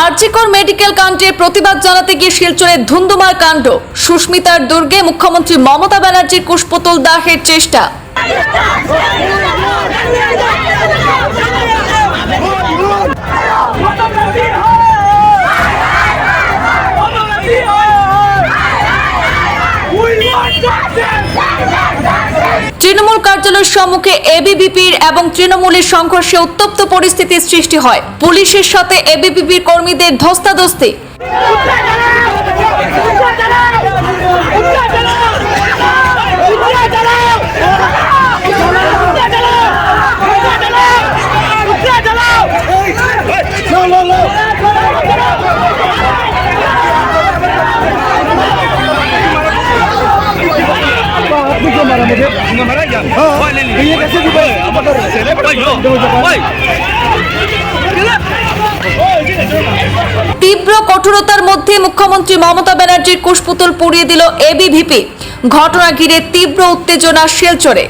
RG Kar medical কাণ্ডে প্রতিবাদ জানাতে গিয়ে শিলচরে ধুন্ধুমার কাণ্ড। সুস্মিতার দুর্গে মুখ্যমন্ত্রী মমতা ব্যানার্জির কুশপুতুল দাহের চেষ্টা। তৃণমূল কার্যালয়ের সম্মুখে এবিবিপির এবং তৃণমূলের সংঘর্ষে উত্তপ্ত পরিস্থিতির সৃষ্টি হয়। পুলিশের সাথে এবিবিপির কর্মীদের ধস্তাধস্তি। मुझे तुमने मारा क्या हाँ। ओए, ले ली तो ये कैसे दी भाई? अब सेले भाई लो ओए তীব্র কঠোরতার মধ্যে মুখ্যমন্ত্রী মমতা ব্যানার্জির কুশপুতুল পুড়িয়ে দিল এবিভিপি ঘটনা ঘিরে তীব্র উত্তেজনা শিলচরে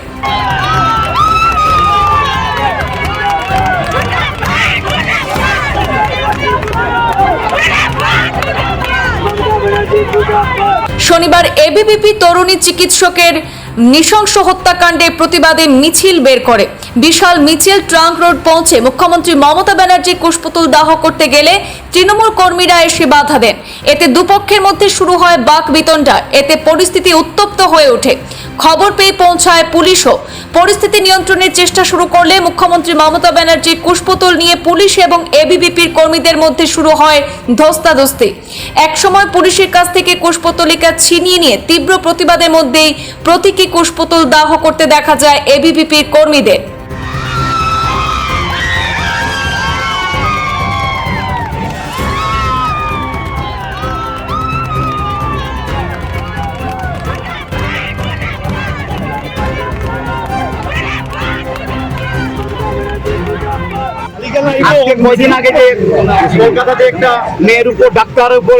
শনিবার এবিভিপি তরুণী চিকিৎসকের নৃশংস হত্যাকাণ্ডে প্রতিবাদে মিছিল বের করে। বিশাল মিছিল ট্রাঙ্ক রোড পৌঁছে মুখ্যমন্ত্রী মমতা ব্যানার্জি কুশপুতুল দাহ করতে গেলে তৃণমূল কর্মীরা এসে বাধা দেন। এতে দুপক্ষের মধ্যে শুরু হয় বাক বিতণ্ডা। এতে পরিস্থিতি উত্তপ্ত হয়ে ওঠে। খবর পেয়ে পৌঁছায় পুলিশও। পরিস্থিতি নিয়ন্ত্রণের চেষ্টা শুরু করলে মুখ্যমন্ত্রী মমতা ব্যানার্জি কুশপুতুল নিয়ে পুলিশ এবং এবিবিপির কর্মীদের মধ্যে শুরু হয় ধস্তাধস্তি। একসময় পুলিশের কাছ থেকে কুশপুতলিকা ছিনিয়ে নিয়ে তীব্র প্রতিবাদের মধ্যেই প্রতীকী কুশপুতুল দাহ করতে দেখা যায় এবিপিপির কর্মীদের? আজকে কয়দিন আগে যে কলকাতাতে একটা মেয়ের উপর, ডাক্তারের উপর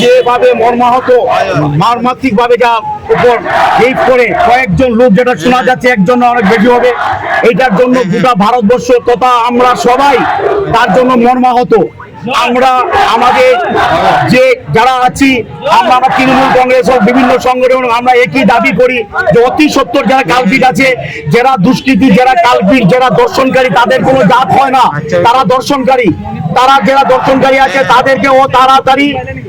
যেভাবে মর্মাহত মারমাত্রিক ভাবে যা উপর হিট করে কয়েকজন লোক যেটা শোনা যাচ্ছে, একজন অনেক বেশি হবে। এইটার জন্য গোটা ভারতবর্ষ তথা আমরা সবাই তার জন্য মর্মাহত। আমরা আমাদের যে যারা আছি, আমরা তৃণমূল কংগ্রেস ও বিভিন্ন সংগঠন আমরা একই দাবি করি যে অতি সত্তর যারা কালপিট আছে, যারা দুষ্কৃতী, যারা কালপিট যারা দর্শনকারী, তাদের কোনো জাত হয় না। তারা দর্শনকারী। তারা যারা দর্শনকারী আছে তাদেরকে ও তাড়াতাড়ি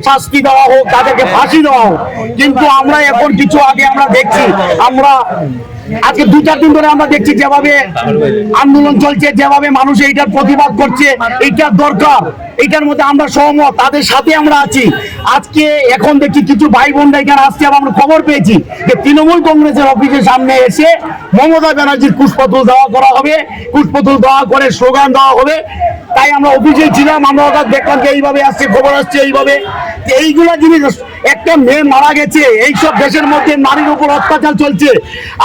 শাস্তি দেওয়া হোক, তাদেরকে ফাঁসি দেওয়া হোক। কিন্তু আমরা এখন কিছু আগে আমরা দেখছি, আমরা আজকে দু চার দিন ধরে আমরা দেখছি যেভাবে আন্দোলন চলছে, যেভাবে মানুষ এইটার প্রতিবাদ করছে, এইটার দরকার, এইটার মধ্যে আমরা সহমত, তাদের সাথে আমরা আছি। আজকে এখন দেখছি কিছু ভাই বোনরা এখানে আসছে আমরা খবর পেয়েছি যে তৃণমূল কংগ্রেসের অফিসের সামনে এসে মমতা ব্যানার্জির কুশপতুল দেওয়া করা হবে। কুশপতুল দেওয়া করে স্লোগান দেওয়া হবে। তাই আমরা অফিসে ছিলাম আমরা ওটা দেখলাম যে এইভাবে আসছে খবর আসছে এইভাবে। এইগুলা জিনিস, একটা মেয়ে মারা গেছে, এইসব দেশের মধ্যে নারীর উপর অত্যাচার চলছে।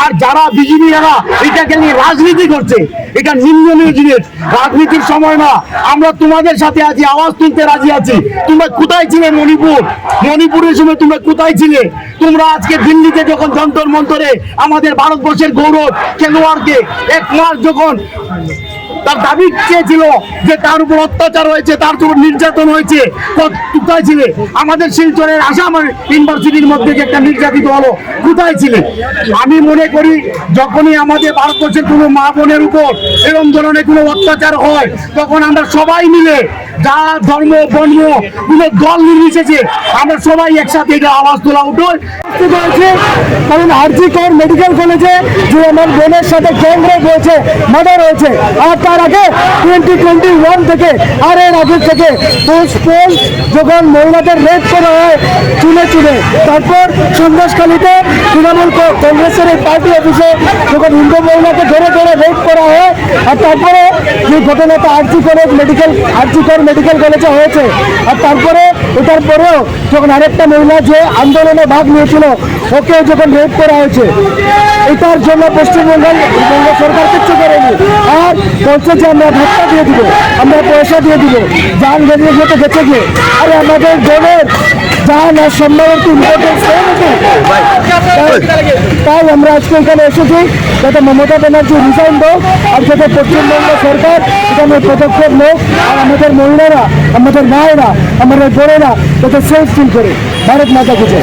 আর যারা বিজেপি যারা এটাকে নিয়ে রাজনীতি করছে। এটা নিন্দনীয় জিনিস, রাজনীতির সময় না। আমরা তোমাদের সাথে আছি, আওয়াজ তুলতে রাজি আছি। তোমরা কোথায় ছিলে মণিপুর? মণিপুরের সময় তোমরা কোথায় ছিলে? তোমরা আজকে দিল্লিতে যখন যন্তর মন্তরে আমাদের ভারতবর্ষের গৌরব খেলোয়াড়কে, এক মাস যখন তার দাবি চেয়েছিল যে তার উপর অত্যাচার হয়েছে, তার উপর নির্যাতন হয়েছে কোথায় ছিলে? আমাদের শিলচরের আসাম ইউনিভার্সিটির মধ্যে একটা নির্যাতিত হলো, কোথায় ছিলে? আমি মনে করি, যখনই আমাদের ভারতবর্ষের কোনো মা বোনের উপর এরম ধরনের কোনো অত্যাচার হয়, তখন আমরা সবাই মিলে যা ধর্ম, বর্ণ কোনো দল নির্বিশেষে আমরা সবাই একসাথে এটা আওয়াজ তোলা উঠো হয়েছে কারণ আরজি কর মেডিকেল কলেজে যে আমার বোনের সাথে কেন্দ্রে হয়েছে, মার্ডার হয়েছে, আর তার আগে টোয়েন্টি টোয়েন্টি ওয়ান থেকে, আর এর আগে থেকে পোস্ট যখন মহিলাদের রেপ করা হয়, চুলে চুলে। তারপর সন্দেশখালীতে তৃণমূল কংগ্রেসের এই পার্টি অফিসে যখন হিন্দু মহিলাকে ধরে ধরে রেপ করা হয়, আর তারপরে যে ঘটনাটা আরজি কলেজ মেডিকেল আরজি কর মেডিকেল কলেজে হয়েছে। আর তারপরে, এটার পরেও যখন আরেকটা মহিলা যে আন্দোলনে ভাগ নিয়েছিল ওকে যখন রেপ করা হয়েছে, এটার জন্য পশ্চিমবঙ্গের বঙ্গ সরকার কিচ্ছু করেনি। আর বলছে যে আমরা ভাত্তা দিয়ে দিব, আমরা পয়সা দিয়ে দিব, যান বেরিয়ে যেতে গেছে গিয়ে। আর আমাদের বোনের জান আর সম্মানের তো তাই? আমরা আজকে এখানে এসেছি। যাতে মমতা ব্যানার্জি রিজাইন হোক, আর যাতে পশ্চিমবঙ্গ সরকার এখানে পদক্ষেপ নেক, আর আমাদের মহিলারা, আমাদের মায়েরা আমাদের বোনেরা, যাতে সেফ ফিল করে। ভারত মাতা কিছু